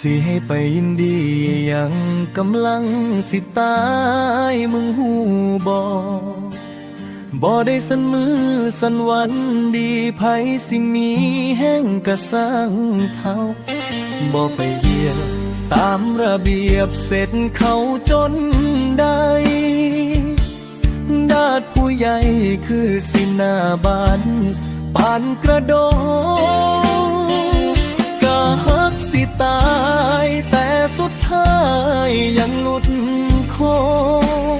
สิให้ไปยินดียังกำลังสิตายมึงหูบอบ่ได้สันมือสันวันดีไผสิมีแห้งกระสังเท้าบ่ไปเยียตามระเบียบเสร็จเขาจนได้ดาดผู้ใหญ่คือสิหนาบานปานกระโดง สิตายแต่สุดท้ายยังหลุดโค้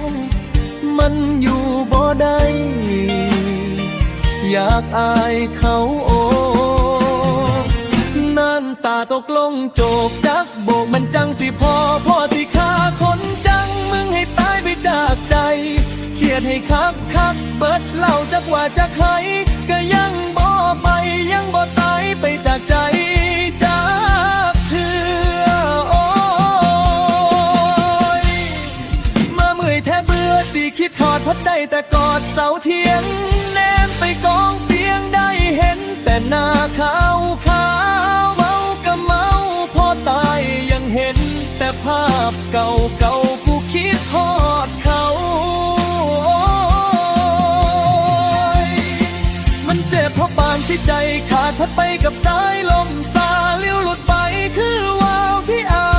งมันอยู่บ่ได้อยากอายเขาโอน้ำตาตกลงโจกจักโบกมันจังสิพอพ่อสิฆ่าคนจังมึงให้ตายไปจากใจเครียดให้คักคักเปิดเล่าจักว่าจะใครก็ยังบ่ไปยังบ่ตายไปจากใจ คิดถอดพัดได้แต่กอดเสาเทียง แนมไปกองเตียงได้เห็น แต่หน้าขาวขาวเมาก็เมาพอตายยังเห็น แต่ภาพเก่าเก่ากูคิดทอดเขามันเจ็บเพราะปานที่ใจขาดพัดไปกับสายลมสาเลี้ยวหลุดไปคือวาวที่เอา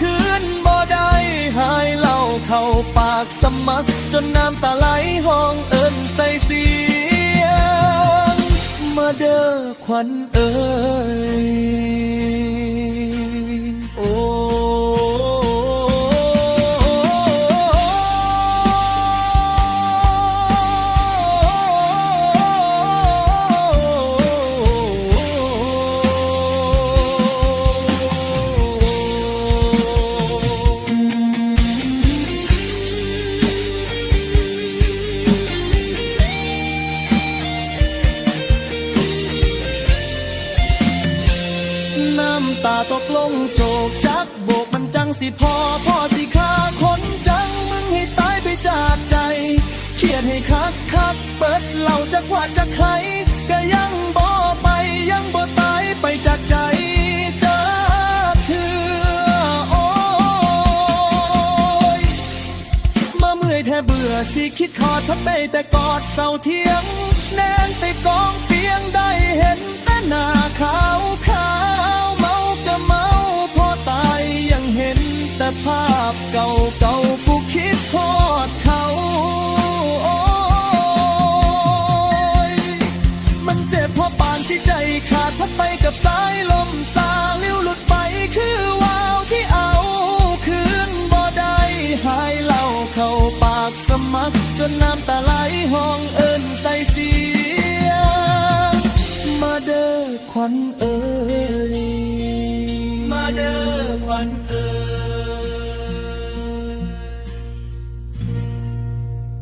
คืนบ่ได้หายเล่าเข้าปากสมัคร นน้ำตาไหลห้องเอิญใส่เสียง มาเด้อควันเอิญ น้ำตาตกลงโจกจักโบกมันจังสิพอพ่อสิฆ่าคนจังมึงให้ตายไปจากใจ เครียดให้คักคักเปิดเหล่าจักว่าจะใครก็ยังบ่ไปยังบ่ตายไปจากใจจากเธอโอ้ยมาเมื่อยแทบเบื่อสิคิดขอดพัดไปแต่กอดเสาเทียงแนนติดกองเตียงได้ ภาพเก่าเก่าๆกูคิดทอดเขาโอ้ยมันเจ็บเพราะปานที่ใจขาดพัดไปกับสายลมสาเลี้ยวหลุดไปคือวาวที่เอาคืนบ่ได้หายเหล่าเข้าปากสมัครจนน้ำตาไหลห้องเอิญใส่เสียมาเด้อควันเอ้ยมาเด้อควัน